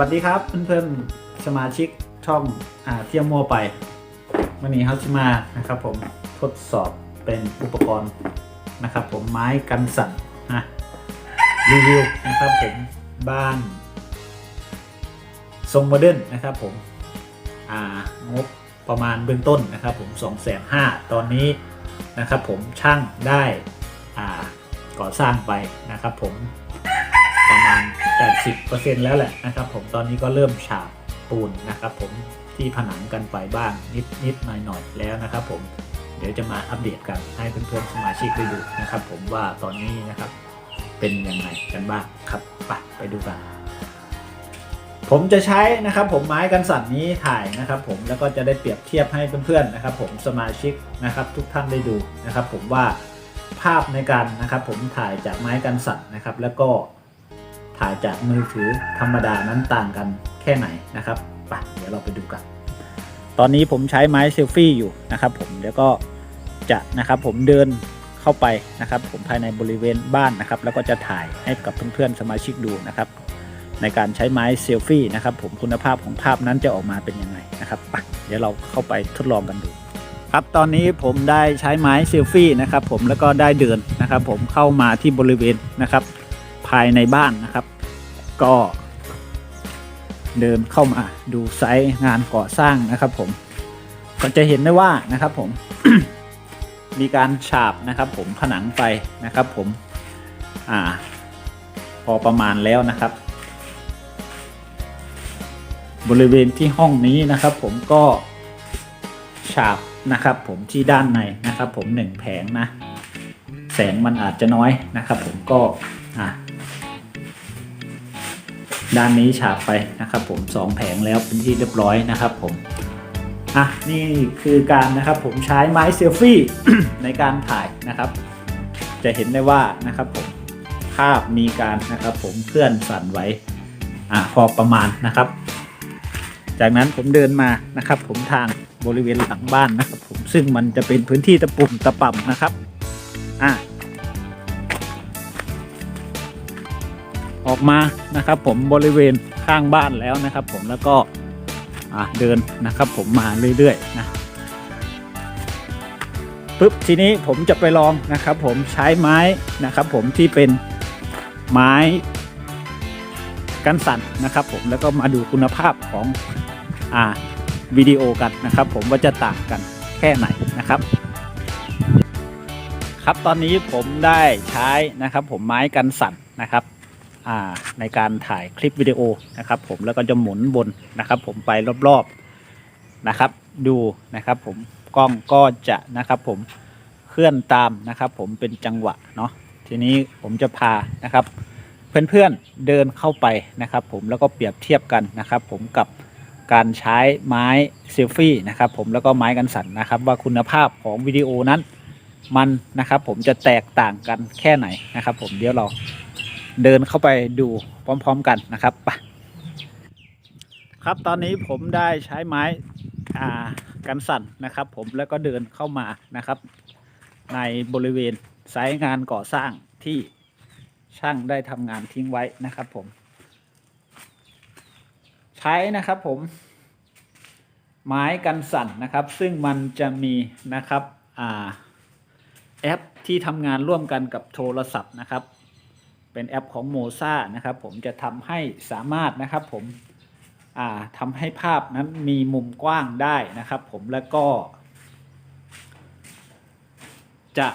วัสดีครับเพื่อนๆสมาชิกช่องอาเที่ยวมัวไปวันนี้เขาจะมานะครับผมทดสอบเป็นอุปกรณ์นะครับ ผมไม้กันสั่นนะรีวิวนะครับผมบ้าน ทรงโมเดิร์นนะครับผมอ่างบประมาณเบื้องต้นนะครับ ผม2 5 0 0 0ตอนนี้นะครับ ผมช่างได้อ่าก่อสร้างไปนะครับ ผม 80%แล้วแหละนะครับผมตอนนี้ก็เริ่มฉาบปูนนะครับผมที่ผนังกันไปบ้างนิดนิดหน่อยหน่อยแล้วนะครับผมเดี๋ยวจะมาอัปเดตกันให้เพื่อนๆสมาชิกได้ดูนะครับ ผมว่าตอนนี้นะครับเป็นยังไงกันบ้างครับไปไปดูกัน ผมจะใช้นะครับผมไม้กันสั่นนี้ถ่ายนะครับ ผมแล้วก็จะได้เปรียบเทียบให้เพื่อนๆนะครับ ผมสมาชิกนะครับ ทุกท่านได้ดูนะครับ ผมว่าภาพในการนะครับ ผมถ่ายจากไม้กันสั่นนะครับ แล้วก็ ถ่ายจากมือถือธรรมดานั้นต่างกันแค่ไหนนะครับไปเดี๋ยวเราไปดูกัน ตอนนี้ผมใช้ไม้เซลฟี่อยู่นะครับ ผมเดี๋ยวก็จะนะครับผมเดินเข้าไปนะครับ ผมภายในบริเวณบ้านนะครับ แล้วก็จะถ่ายให้กับเพื่อนๆสมาชิกดูนะครับ ในการใช้ไม้เซลฟี่นะครับ ผมคุณภาพของภาพนั้นจะออกมาเป็นยังไงนะครับไปเดี๋ยวเราเข้าไปทดลองกันดูครับตอนนี้ผมได้ใช้ไม้เซลฟี่นะครับ ผมแล้วก็ได้เดินนะครับ ผมเข้ามาที่บริเวณนะครับ ภายในบ้านนะครับ ก็เดินเข้ามาดูไซต์งานก่อสร้างนะครับ ผมก็จะเห็นได้ว่านะครับ ผม มีการฉาบนะครับ ผมผนังไปนะครับ ผม อ่า พอประมาณแล้วนะครับ บริเวณที่ห้องนี้นะครับ ผมก็ฉาบนะครับ ผมที่ด้านในนะครับ ผมหนึ่งแผงนะ แสงมันอาจจะน้อยนะครับ ผมก็อ่า ด้านนี้ฉาบไปนะครับผมสองแผงแล้วเป็นที่เรียบร้อยนะครับผมอะนี่คือการนะครับผมใช้ไม้เซลฟี่ในการถ่ายนะครับ จะเห็นได้ว่านะครับผมภาพมีการนะครับผมเคลื่อนสั่นไหวอะพอประมาณนะครับ จากนั้นผมเดินมานะครับ ผมทางบริเวณหลังบ้านนะครับ ผมซึ่งมันจะเป็นพื้นที่ตะปุ่มตะป่ำนะครับอะ ออกมานะครับผมบริเวณข้างบ้านแล้วนะครับ ผมแล้วก็เดินนะครับผมมาเรื่อยๆนะปุ๊บทีนี้ผมจะไปลองนะครับผมใช้ไม้นะครับผมที่เป็นไม้กันสั่นนะครับผมแล้วก็มาดูคุณภาพของอ่าวิดีโอกันนะครับ ผมว่าจะต่างกันแค่ไหนนะครับ ครับตอนนี้ผมได้ใช้นะครับผมไม้กันสั่นนะครับ ในการถ่ายคลิปวิดีโอนะครับ ผมแล้วก็จะหมุนบนนะครับ ผมไปรอบๆนะครับ ดูนะครับผมกล้องก็จะนะครับ ผมเคลื่อนตามนะครับ ผมเป็นจังหวะเนาะทีนี้ผมจะพานะครับ เพื่อนๆเดินเข้าไปนะครับ ผมแล้วก็เปรียบเทียบกันนะครับ ผมกับการใช้ไม้เซลฟี่นะครับ ผมแล้วก็ไม้กันสั่นนะครับ ว่าคุณภาพของวิดีโอนั้นมันนะครับ ผมจะแตกต่างกันแค่ไหนนะครับ ผมเดี๋ยวเรา เดินเข้าไปดูพร้อม ๆ กันนะครับไปครับตอนนี้ผมได้ใช้ไม้กันสั่นนะครับ ผมแล้วก็เดินเข้ามานะครับ ในบริเวณไซต์งานก่อสร้างที่ช่างได้ทำงานทิ้งไว้นะครับผม ใช้นะครับผม ไม้กันสั่นนะครับ ซึ่งมันจะมีนะครับอแอปที่ทำงานร่วมกันกับโทรศัพท์นะครับ เป็นแอปของโมซานะครับผมจะทำให้สามารถนะครับผมทำให้ภาพนั้นมีมุมกว้างได้นะครับ ผมแล้วก็ จะ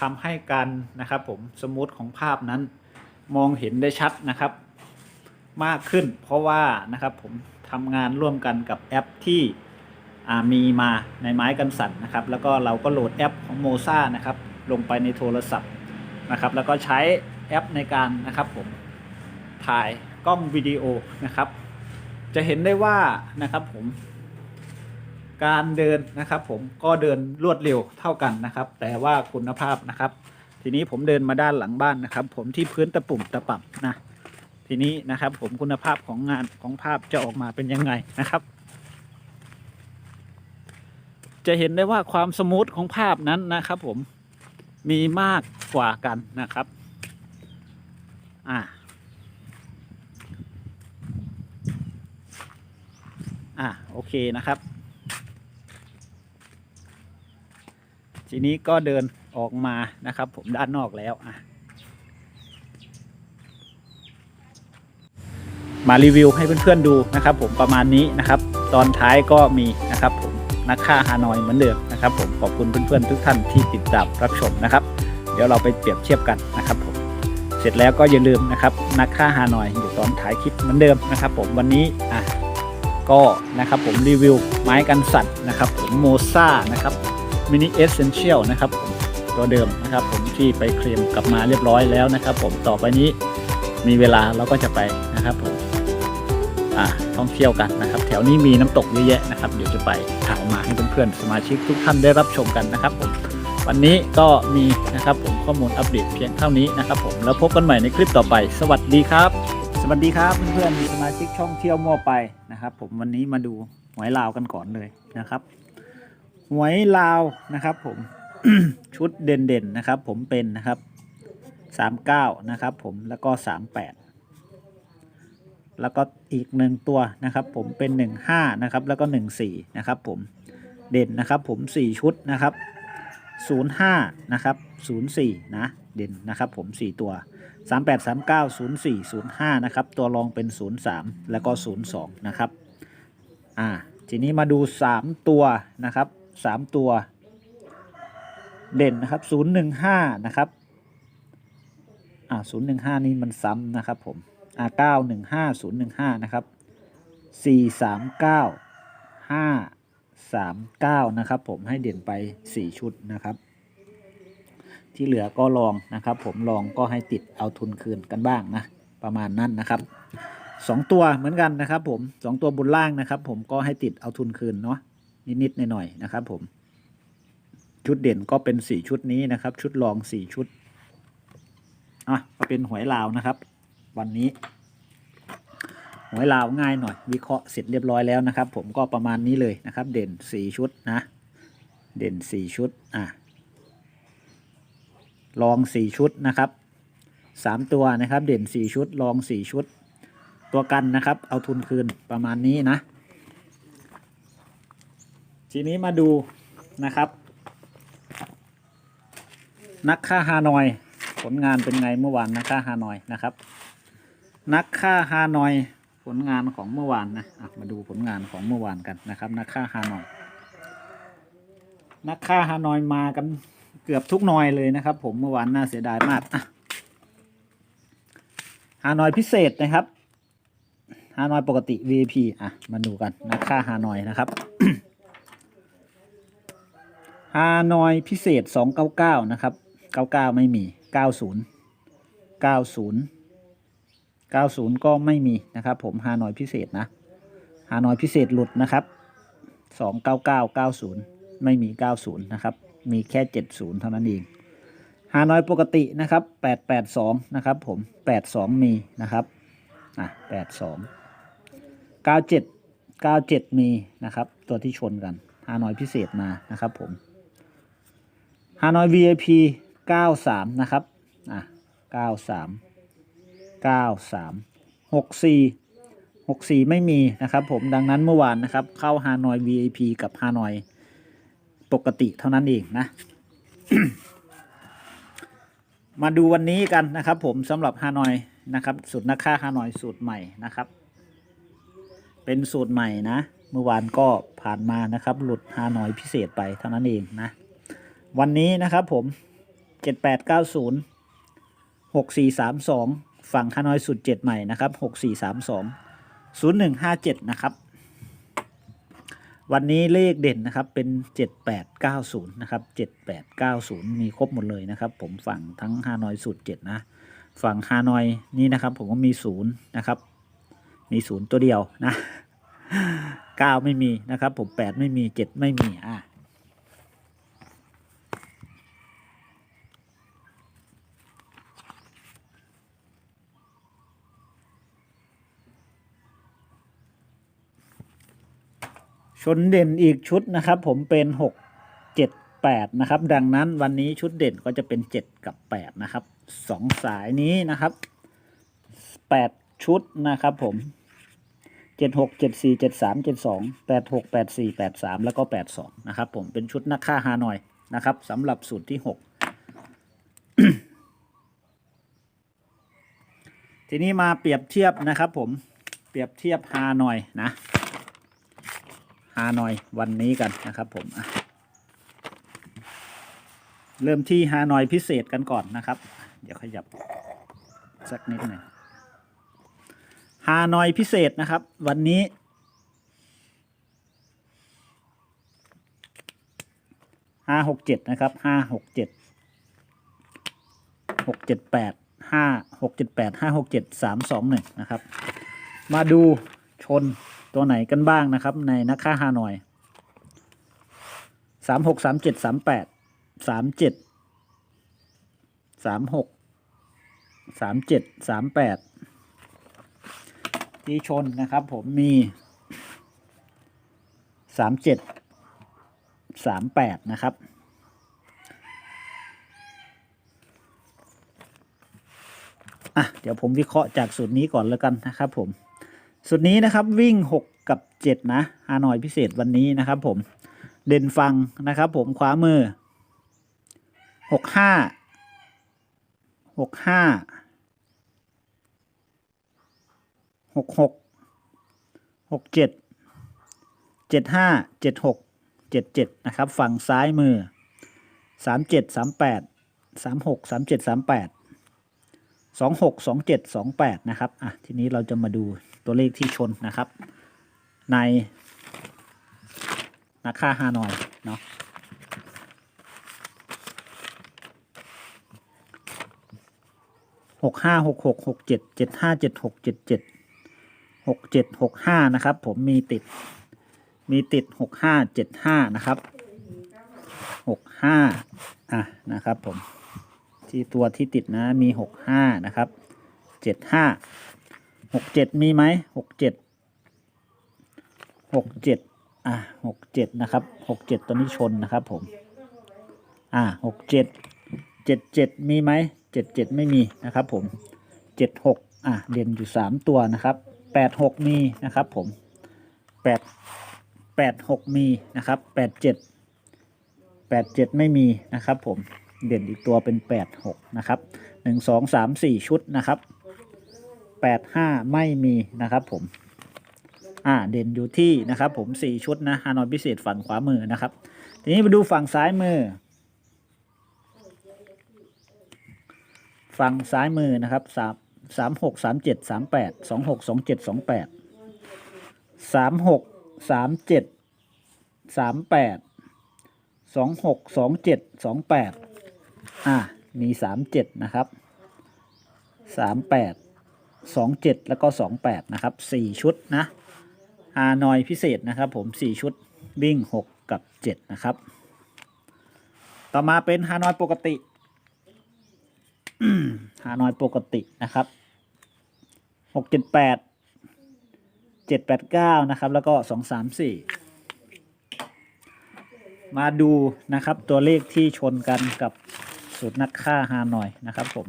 ทำให้การนะครับผมสมูทของภาพนั้นมองเห็นได้ชัดนะครับ มากขึ้น เพราะว่านะครับผมทำงานร่วมกันกับแอปที่มีมาในไม้กันสั่นนะครับ แล้วก็เราก็โหลดแอปของโมซานะครับ ลงไปในโทรศัพท์นะครับ แล้วก็ใช้ แอปในการนะครับผมถ่ายกล้องวิดีโอนะครับ จะเห็นได้ว่านะครับผม การเดินนะครับ ผมก็เดินรวดเร็วเท่ากันนะครับ แต่ว่าคุณภาพนะครับ ทีนี้ผมเดินมาด้านหลังบ้านนะครับ ผมที่พื้นตะปุ่มตะป่ำนะทีนี้นะครับ ผมคุณภาพของงานของภาพจะออกมาเป็นยังไงนะครับจะเห็นได้ว่าความสมูทของภาพนั้นนะครับผมมีมากกว่ากันนะครับ อ่าอะโอเคนะครับ ทีนี้ก็เดินออกมานะครับ ผมด้านนอกแล้วอะมารีวิวให้เพื่อนๆดูนะครับ ผมประมาณนี้นะครับ ตอนท้ายก็มีนะครับ ผมนักฆ่าฮานอยเหมือนเดิมนะครับ ผมขอบคุณเพื่อนๆทุกท่านที่ติดตามรับชมนะครับ เดี๋ยวเราไปเปรียบเทียบกันนะครับผม ร็จแล้วก็อย่าลืมนะครับนักฆ่าฮานอยอยู่ตอนท้ายคลิปเหมือนเดิมนะครับ ผมวันนี้อะก็นะครับผมรีวิวไม้กันสั่นนะครับผมโมซ่านะครับมินิเอเซนเชียลนะครับผมตัวเดิมนะครับ ผมที่ไปเคลมกลับมาเรียบร้อยแล้วนะครับ ผมต่อไปนี้มีเวลาเราก็จะไปนะครับผมอ่าท่องเที่ยวกันนะครับ แถวนี้มีน้ำตกเยอะแยะนะครับเดี๋ยวจะไปถ่ายมาให้เพื่อนๆสมาชิกทุกท่านได้รับชมกันนะครับผม วันนี้ก็มีนะครับผมข้อมูลอัปเดตเพียงเท่านี้นะครับผมแล้วพบกันใหม่ในคลิปต่อไป สวัสดีครับ สวัสดีครับเพื่อนๆสมาชิกช่องเที่ยวมั่วไปนะครับ ผมวันนี้มาดูหวยลาวกันก่อนเลยนะครับหวยลาวนะครับ ผมชุดเด่นๆนะครับ ผมเป็นนะครับสามเก้านะครับ ผมแล้วก็สามแปดแล้วก็อีกหนึ่งตัวนะครับ ผมเป็นหนึ่งห้านะครับ แล้วก็หนึ่งสี่นะครับ ผมเด่นนะครับ ผมสี่ชุดนะครับ 05 นะครับ 04 นะ เด่นนะครับผม 4 ตัว 38 39 04 05 นะครับ ตัวรองเป็น 03 แล้วก็ 02 นะครับ อ่า ทีนี้มาดู 3 ตัวนะครับ 3 ตัว เด่นนะครับ 015 นะครับอ่า015 นี่มันซ้ำนะครับผมอ่า915 015 นะครับ 439 5 39 นะครับ ผมให้เด่นไป 4 ชุดนะครับ ที่เหลือก็ลองนะครับ ผมลองก็ให้ติดเอาทุนคืนกันบ้างนะ ประมาณนั้นนะครับสองตัวเหมือนกันนะครับ ผมสองตัวบนล่างนะครับ ผมก็ให้ติดเอาทุนคืนเนาะนิดๆหน่อยๆนะครับ ผมชุดเด่นก็เป็นสี่ชุดนี้นะครับ ชุดรองสี่ชุดอะก็เป็นหวยลาวนะครับ วันนี้ หวยลาวง่ายหน่อย วิเคราะห์เสร็จเรียบร้อยแล้วนะครับ ผมก็ประมาณนี้เลยนะครับ เด่นสี่ชุดนะ เด่นสี่ชุดอะลองสี่ชุดนะครับสามตัวนะครับ เด่นสี่ชุด ลองสี่ชุด ตัวกันนะครับ เอาทุนคืนประมาณนี้นะ ทีนี้มาดูนะครับ นักฆ่าฮานอย ผลงานเป็นไงเมื่อวานนักฆ่าฮานอยนะครับ นักฆ่าฮานอย ผลงานของเมื่อวานนะะมาดูผลงานของเมื่อวานกันนะครับนักฆ่าฮานอยนักฆ่าฮานอยมากันเกือบทุกหนอยเลยนะครับ ผมเมื่อวานน่าเสียดายมากฮานอยพิเศษนะครับฮานอยปกติ VIP อะมาดูกันนักฆ่าฮานอยนะครับฮานอยพิเศษ 299 นะครับ 99 ไม่มี 90 90 90 ก็ไม่มีนะครับ ผมฮานอยพิเศษนะฮานอยพิเศษหลุดนะครับ 299 90 ไม่มี 90 นะครับ มีแค่ 70 เท่านั้นเองฮานอยปกตินะครับ 882 นะครับผม 82 มีนะครับอะ82 97 97 มีนะครับ ตัวที่ชนกันฮานอยพิเศษมานะครับผมฮานอย VIP 93 นะครับ อะ 93 93 64 64ไม่มีนะครับผมดังนั้นเมื่อวานนะครับ เข้าฮานอย VIP กับฮานอยปกติเท่านั้นเองนะ มาดูวันนี้กันนะครับ ผมสำหรับฮานอยนะครับสูตรนักฆ่าฮานอยสูตรใหม่นะครับ เป็นสูตรใหม่นะ เมื่อวานก็ผ่านมานะครับ หลุดฮานอยพิเศษไปเท่านั้นเองนะ วันนี้นะครับผม7890 6432 ฝั่งฮานอยสุด7ใหม่นะครับ6432 0157นะครับ วันนี้เลขเด่นนะครับเป็น7890นะครับ7890มีครบหมดเลยนะครับ ผมฝั่งทั้งฮานอยสุด7นะฝั่งฮานอยนี่นะครับ ผมก็มี0นะครับ มี0ตัวเดียวนะ9ไม่มีนะครับ ผม8ไม่มี7ไม่มีอะ ชนเด่นอีกชุดนะครับผมเป็นหกเจ็ดแปดนะครับ ดังนั้นวันนี้ชุดเด่นก็จะเป็นเจ็ดกับแปดนะครับสองสายนี้นะครับแปดชุดนะครับผมเจ็ดหกเจ็ดสี่เจ็ดสามเจ็ดสองแปดหกแปดสี่แปดสามแล้วก็แปดสองนะครับผมเป็นชุดนักฆ่าฮานอยนะครับสำหรับสูตรที่หกทีนี้มาเปรียบเทียบนะครับผมเปรียบเทียบฮานอยนะ ฮานอยวันนี้กันนะครับผมเริ่มที่ฮานอยพิเศษกันก่อนนะครับ เดี๋ยวขยับสักนิดหนึ่งฮานอยพิเศษนะครับ วันนี้ ห้าหกเจ็ดนะครับ ห้าหกเจ็ด หกเจ็ดแปด ห้าหกเจ็ดแปด ห้าหกเจ็ดสามสองหนึ่งนะครับ มาดูชน ตัวไหนกันบ้างนะครับ ในนักฆ่าฮานอยสามหกสามเจ็ดสามแปดสามเจ็ดสามหกสามเจ็ดสามแปดที่ชนนะครับ ผมมีสามเจ็ดสามแปดนะครับอะเดี๋ยวผมวิเคราะห์จากสูตรนี้ก่อนแล้วกันนะครับผม สูตรนี้นะครับวิ่ง 6 กับ 7 นะฮานอยพิเศษวันนี้นะครับผมเด่นฟังนะครับผมขวามือ 6 5 6 5 6 6 6 7 7 5 7 6เจ็ดเจ็ดนะครับ ฝั่งซ้ายมือสามเจ็ดสามแปด สองหกสองเจ็ดสองแปดนะครับอะทีนี้เราจะมาดูตัวเลขที่ชนนะครับ ในนักค่าฮานอยเนาะหกห้าหกหกหกเจ็ดเจ็ดห้าเจ็ดหกเจ็ดเจ็ดหกเจ็ดหกห้านะครับ ผมมีติดมีติดหกห้าเจ็ดห้านะครับหกห้าอะนะครับผม ที่ตัวที่ติดนะมีหกห้านะครับเจ็ดห้าหกเจ็ดมีไหมหกเจ็ดหกเจ็ดอะหกเจ็ดนะครับหกเจ็ดตัวนี้ชนนะครับผมอะหกเจ็ดเจ็ดเจ็ดมีไหมเจ็ดเจ็ดไม่มีนะครับผมเจ็ดหกอะเด่นอยู่สามตัวนะครับแปดหกมีนะครับผมแปดแปดหกมีนะครับแปดเจ็ดแปดเจ็ดไม่มีนะครับผม เด่นอีกตัวเป็นแปดหกนะครับหนึ่งสองสามสี่ชุดนะครับแปดห้าไม่มีนะครับผม อ่าเด่นอยู่ที่นะครับผมสี่ชุดนะฮานอยพิเศษฝั่งขวามือนะครับ ทีนี้มาดูฝั่งซ้ายมือ ฝั่งซ้ายมือนะครับสามสามหกสามเจ็ดสามแปดสองหกสองเจ็ดสองแปดสามหกสามเจ็ดสามแปดสองหกสองเจ็ดสองแปด อะมีสามเจ็ดนะครับสามแปดสองเจ็ดแล้วก็สองแปดนะครับสี่ชุดนะฮานอยพิเศษนะครับผมสี่ชุดวิ่งหกกับเจ็ดนะครับ ต่อมาเป็นฮานอยปกติฮานอยปกตินะครับหกเจ็ดแปดเจ็ดแปดเก้านะครับแล้วก็สองสามสี่มาดูนะครับตัวเลขที่ชนกันกับ สูตรนักฆ่าฮานอยนะครับผม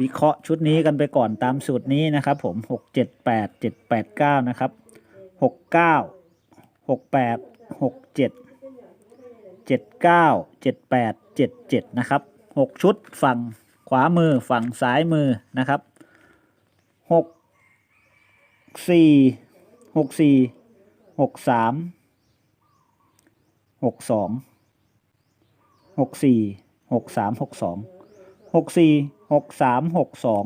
วิเคราะห์ชุดนี้กันไปก่อนตามสูตรนี้นะครับผมหกเจ็ดแปดเจ็ดแปดเก้านะครับหกเก้าหกแปดหกเจ็ดเจ็ดเก้าเจ็ดแปดเจ็ดเจ็ดนะครับหกชุดฝั่งขวามือฝั่งซ้ายมือนะครับหกสี่หกสี่หกสาม หกสองหกสี่หกสามหกสองหกสี่หกสามหกสอง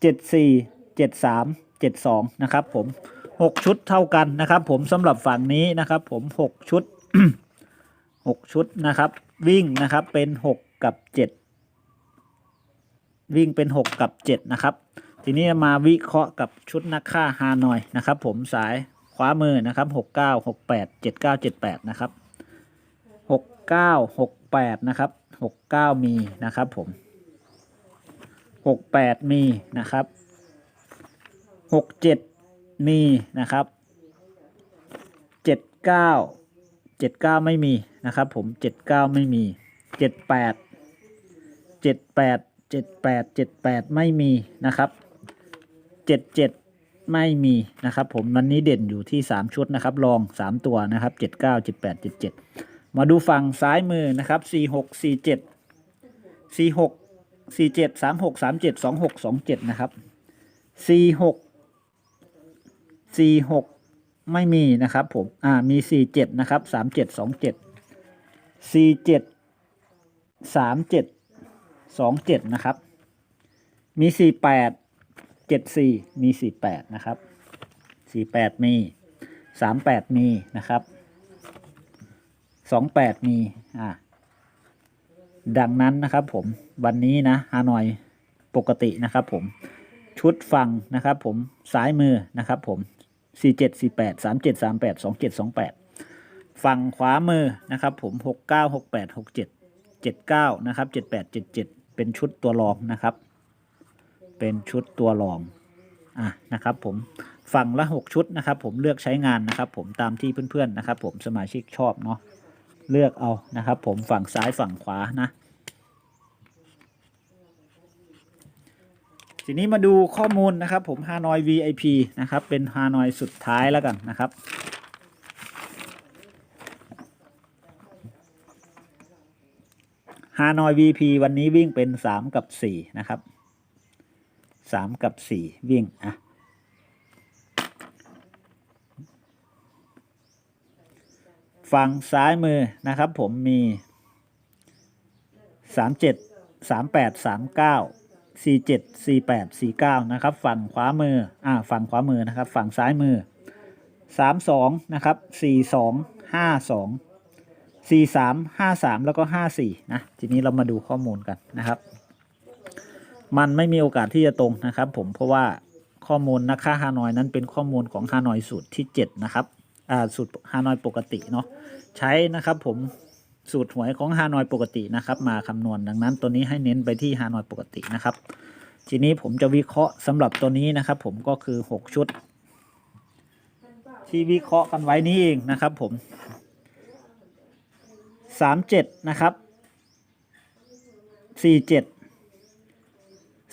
เจ็ดสี่เจ็ดสามเจ็ดสองนะครับผมหกชุดเท่ากันนะครับ ผมสำหรับฝั่งนี้นะครับ ผมหกชุดหกชุดนะครับ วิ่งนะครับเป็นหกกับเจ็ดวิ่งเป็น6กับ7นะครับ ทีนี้มาวิเคราะห์กับชุดนักฆ่าฮานอยนะครับ ผมสาย ขวามือนะครับ69 68 79 78นะครับ69 68นะครับ69มีนะครับผม68มีนะครับ67มีนะครับ79 79ไม่มีนะครับผม79ไม่มี78 78เจ็ดแปดเจ็ดแปดไม่มีนะครับเจ็ดเจ็ด ไม่มีนะครับผมวันนี้เด่นอยู่ที่สามชุดนะครับลองสามตัวนะครับเจ็ดเก้าเจ็ดแปดเจ็ดเจ็ดมาดูฝั่งซ้ายมือนะครับสี่หกสี่เจ็ดสี่หกสี่เจ็ดสามหกสามเจ็ดสองหกสองเจ็ดนะครับสี่หกสี่หกไม่มีนะครับผมอ่ามีสี่เจ็ดนะครับสามเจ็ดสองเจ็ดสี่เจ็ดสามเจ็ดสองเจ็ดนะครับ มีสี่แปด เจ็ดสี่มีสี่แปดนะครับสี่แปดมีสามแปดมีนะครับสองแปดมีอ่าดังนั้นนะครับผมวันนี้นะฮานอยปกตินะครับผมชุดฟังนะครับผมซ้ายมือนะครับผมสี่เจ็ดสี่แปดสามเจ็ดสามแปดสองเจ็ดสองแปดฝั่งขวามือนะครับผมหกเก้าหกแปดหกเจ็ดเจ็ดเก้านะครับเจ็ดแปดเจ็ดเจ็ดเป็นชุดตัวรองนะครับ เป็นชุดตัวรองอะนะครับผมฝั่งละหกชุดนะครับ ผมเลือกใช้งานนะครับ ผมตามที่เพื่อนๆนะครับ ผมสมาชิกชอบเนาะเลือกเอานะครับ ผมฝั่งซ้ายฝั่งขวานะทีนี้มาดูข้อมูลนะครับ ผมฮานอย VIP นะครับ เป็นฮานอยสุดท้ายแล้วกันนะครับ ฮานอย VP วันนี้วิ่งเป็นสามกับสี่นะครับ สามกับสี่วิ่งอะฝั่งซ้ายมือนะครับผมมีสามเจ็ดสามแปดสามเก้าสี่เจ็ดสี่แปดสี่เก้านะครับฝั่งขวามืออ่าฝั่งขวามือนะครับ ฝั่งซ้ายมือสามสองนะครับสี่สองห้าสองสี่สามห้าสามแล้วก็ห้าสี่นะทีนี้เรามาดูข้อมูลกันนะครับ มันไม่มีโอกาสที่จะตรงนะครับ ผมเพราะว่าข้อมูลนักค่าฮานอยนั้นเป็นข้อมูลของฮานอยสูตรที่เจ็ดนะครับอ่าสูตรฮานอยปกติเนาะใช้นะครับผมสูตรหวยของฮานอยปกตินะครับ มาคำนวณดังนั้นตัวนี้ให้เน้นไปที่ฮานอยปกตินะครับ ทีนี้ผมจะวิเคราะห์สำหรับตัวนี้นะครับ ผมก็คือหกชุด ที่วิเคราะห์กันไว้นี้เองนะครับ ผมสามเจ็ดนะครับสี่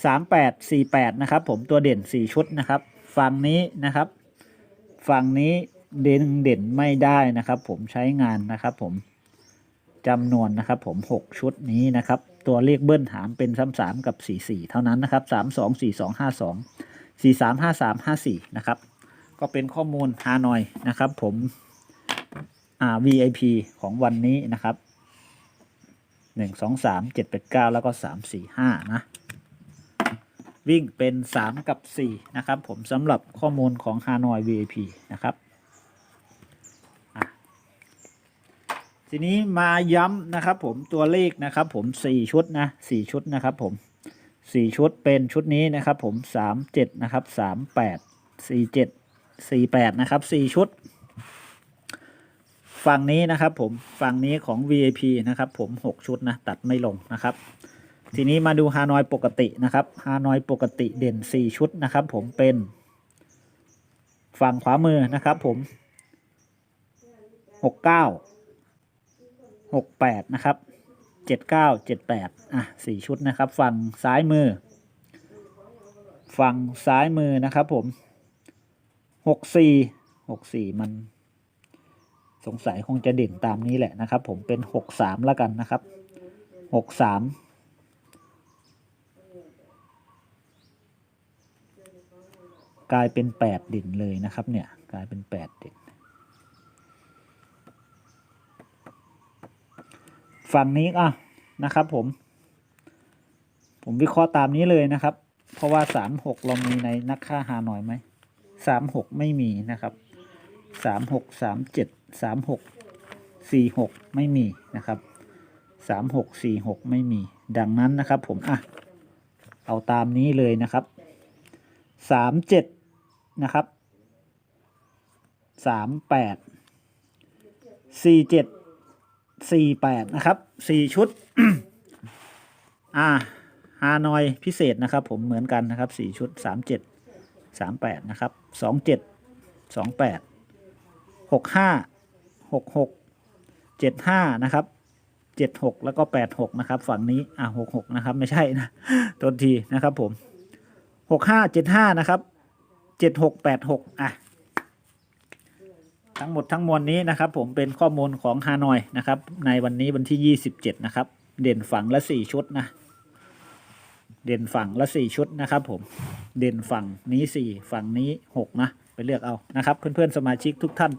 เจ็ดสามแปดสี่แปดนะครับ ผมตัวเด่นสี่ชุดนะครับ ฝั่งนี้นะครับ ฝั่งนี้เด่นเด่นไม่ได้นะครับ ผมใช้งานนะครับ ผมจำนวนนะครับ ผมหกชุดนี้นะครับ ตัวเลขเบิ้ลหามเป็นซ้ำสามกับสี่สี่เท่านั้นนะครับสามสองสี่สองห้าสองสี่สามห้าสามห้าสี่นะครับ ก็เป็นข้อมูลฮานอยนะครับ ผมอ่า VIP ของวันนี้นะครับหนึ่งสองสามเจ็ดแปดเก้าแล้วก็สามสี่ห้านะ วิ่งเป็นสามกับสี่นะครับ ผมสำหรับข้อมูลของ Hanoi VIP นะครับทีนี้มาย้ำนะครับผมตัวเลขนะครับผมสี่ชุดนะสี่ชุดนะครับผมสี่ชุดเป็นชุดนี้นะครับผมสามเจ็ดนะครับสามแปดสี่เจ็ดสี่แปดนะครับสี่ชุด ฝั่งนี้นะครับผมฝั่งนี้ของ VIP นะครับผม 6 ชุดนะตัดไม่ลงนะครับ ทีนี้มาดูฮานอยปกตินะครับฮานอยปกติเด่น 4 ชุดนะครับ ผมเป็นฝั่งขวามือนะครับ ผม 69 68 นะครับ 79 78 อะ 4 ชุดนะครับ ฝั่งซ้ายมือ ฝั่งซ้ายมือนะครับ ผม 64 64 มันสงสัยคงจะเด่นตามนี้แหละนะครับ ผมเป็นหกสามแล้วกันนะครับห กลายเป็นแปดเด่นเลยนะครับเนี่ยกลายเป็นแปดเด่น ฝั่งนี้อะนะครับผม ผมวิเคราะห์ตามนี้เลยนะครับ เพราะว่าสามหกเรามีในนักค่าหาหน่อยไหมสามหกไม่มีนะครับสามหกสามเจ็ดสามหกสี่หกไม่มีนะครับสามหกสี่หกไม่มี ดังนั้นนะครับผม อะ เอาตามนี้เลยนะครับสามเจ็ด นะครับสามแปดสี่เจ็ดสี่แปดนะครับสี่ชุด อ่าฮานอยพิเศษนะครับ ผมเหมือนกันนะครับสี่ชุดสามเจ็ดสามแปดนะครับสองเจ็ดสองแปดหกห้าหกหกเจ็ดห้านะครับเจ็ดหกแล้วก็แปดหกนะครับ ฝั่งนี้อะหกหกนะครับ ไม่ใช่นะโทษทีนะครับผมหกห้าเจ็ดห้านะครับ เจ็ดหกแปดหกอะ ทั้งหมดทั้งมวลนี้นะครับ ผมเป็นข้อมูลของฮานอยนะครับ ในวันนี้วันที่27นะครับ เด่นฝั่งละ4ชุดนะ เด่นฝั่งละ4ชุดนะครับผม เด่นฝั่งนี้4ฝั่งนี้6นะ ไปเลือกเอานะครับ เพื่อนๆสมาชิกทุกท่าน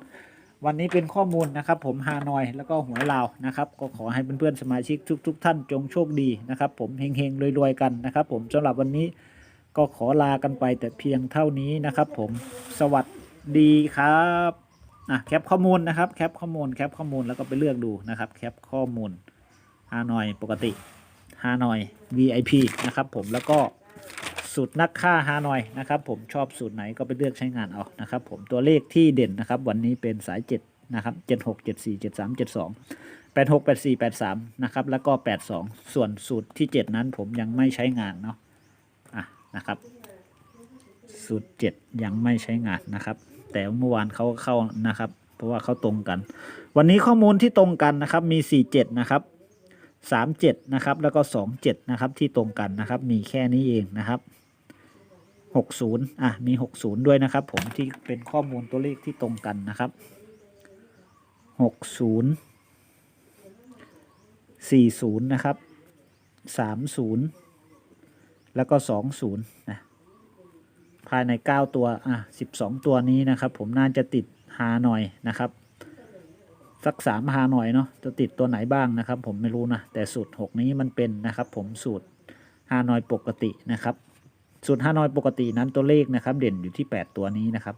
วันนี้เป็นข้อมูลนะครับ ผมฮานอยแล้วก็หัวลาวนะครับ ก็ขอให้เพื่อนๆสมาชิกทุก ๆ ท่านจงโชคดีนะครับ ผมเฮงๆรวยๆกันนะครับ ผมสำหรับวันนี้ ก็ขอลากันไปแต่เพียงเท่านี้นะครับ ผมสวัสดีครับอะแคปข้อมูลนะครับแคปข้อมูลแคปข้อมูลแล้วก็ไปเลือกดูนะครับแคปข้อมูลฮานอยปกติฮานอย VIP นะครับผมแล้วก็สูตรนักฆ่าฮานอยนะครับ ผมชอบสูตรไหนก็ไปเลือกใช้งานเอานะครับ ผมตัวเลขที่เด่นนะครับ วันนี้เป็นสาย 7 นะครับ 76 74 73 72 86 84 83 นะครับ แล้วก็ 82 ส่วนสูตรที่ 7 นั้นผมยังไม่ใช้งานเนาะอะ นะครับ สูตร7ยังไม่ใช้งานนะครับ แต่เมื่อวานเขาเข้านะครับ เพราะว่าเขาตรงกัน วันนี้ข้อมูลที่ตรงกันนะครับมี47นะครับ37นะครับ แล้วก็27นะครับที่ตรงกันนะครับ มีแค่นี้เองนะครับ60อะมี60ด้วยนะครับ ผมที่เป็นข้อมูลตัวเลขที่ตรงกันนะครับ60 40นย์สี่ศูนย์นะครับ30 แล้วก็ 20นะภายใน 9 ตัว อะ 12 ตัวนี้นะครับ ผมน่าจะติดฮาหน่อยนะครับ สักสามฮาหน่อยเนาะจะติดตัวไหนบ้างนะครับ ผมไม่รู้นะ แต่สูตร 6 นี้มันเป็นนะครับ ผมสูตรฮาหน่อยปกตินะครับสูตรฮาหน่อยปกตินั้นตัวเลขนะครับ เด่นอยู่ที่ 8 ตัวนี้นะครับ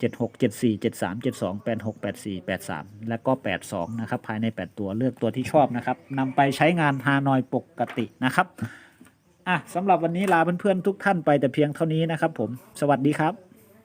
76 74 73 72 86 84 83 แล้วก็ 82 นะครับ ภายใน 8 ตัวเลือกตัวที่ชอบนะครับนำไปใช้งานฮานอยปกตินะครับ อะสำหรับวันนี้ลาเพื่อนๆทุกท่านไปแต่เพียงเท่านี้นะครับผม สวัสดีครับ